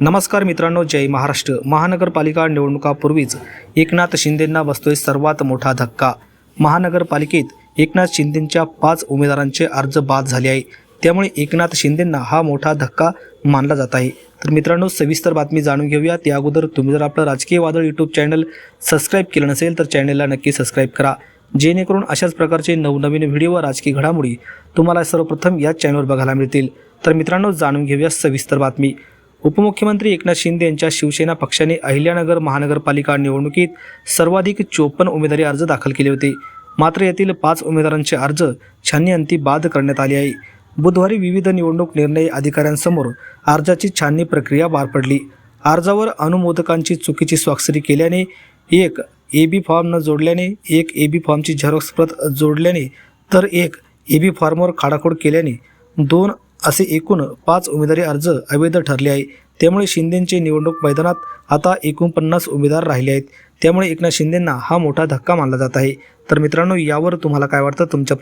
नमस्कार मित्रांनो जय महाराष्ट्र. महानगरपालिका निवडणुकापूर्वीच एकनाथ शिंदेंना बसतोय सर्वात मोठा धक्का. महानगरपालिकेत एकनाथ शिंदेंच्या पाच उमेदवारांचे अर्ज बाद झाले आहे. त्यामुळे एकनाथ शिंदेंना हा मोठा धक्का मानला जात आहे. तर मित्रांनो सविस्तर बातमी जाणून घेऊया. त्या अगोदर तुम्ही जर आपलं राजकीय वादळ यूट्यूब चॅनल सबस्क्राईब केलं नसेल तर चॅनलला नक्की सबस्क्राईब करा. जेणेकरून अशाच प्रकारचे नवनवीन व्हिडिओ व राजकीय घडामोडी तुम्हाला सर्वप्रथम याच चॅनलवर बघायला मिळतील. तर मित्रांनो जाणून घेऊया सविस्तर बातमी. उपमुख्यमंत्री एकनाथ शिंदे यांच्या शिवसेना पक्षाने अहिल्यानगर महानगरपालिका निवडणुकीत सर्वाधिक चोपन्न उमेदवारी अर्ज दाखल केले होते. मात्र यातील पाच उमेदवारांचे अर्ज छाननी बाद करण्यात आले आहे. बुधवारी विविध निवडणूक निर्णय अधिकाऱ्यांसमोर अर्जाची छाननी प्रक्रिया पार पडली. अर्जावर अनुमोदकांची चुकीची स्वाक्षरी केल्याने एक ए बी फॉर्म न जोडल्याने एक ए बी फॉर्मची झेरॉक्स प्रत जोडल्याने तर एक ए बी फॉर्मवर खाडाखोड केल्याने दोन असे एकूण पाच उमेदवारी अर्ज अवैध ठरले आहे त्यामुळे शिंदेंचे निवडणूक मैदानात आता एकोणपन्नास उमेदवार राहिले आहेत. त्यामुळे एकनाथ शिंदेंना हा मोठा धक्का मानला जात आहे. तर मित्रांनो यावर तुम्हाला काय वाटतं? तुमच्या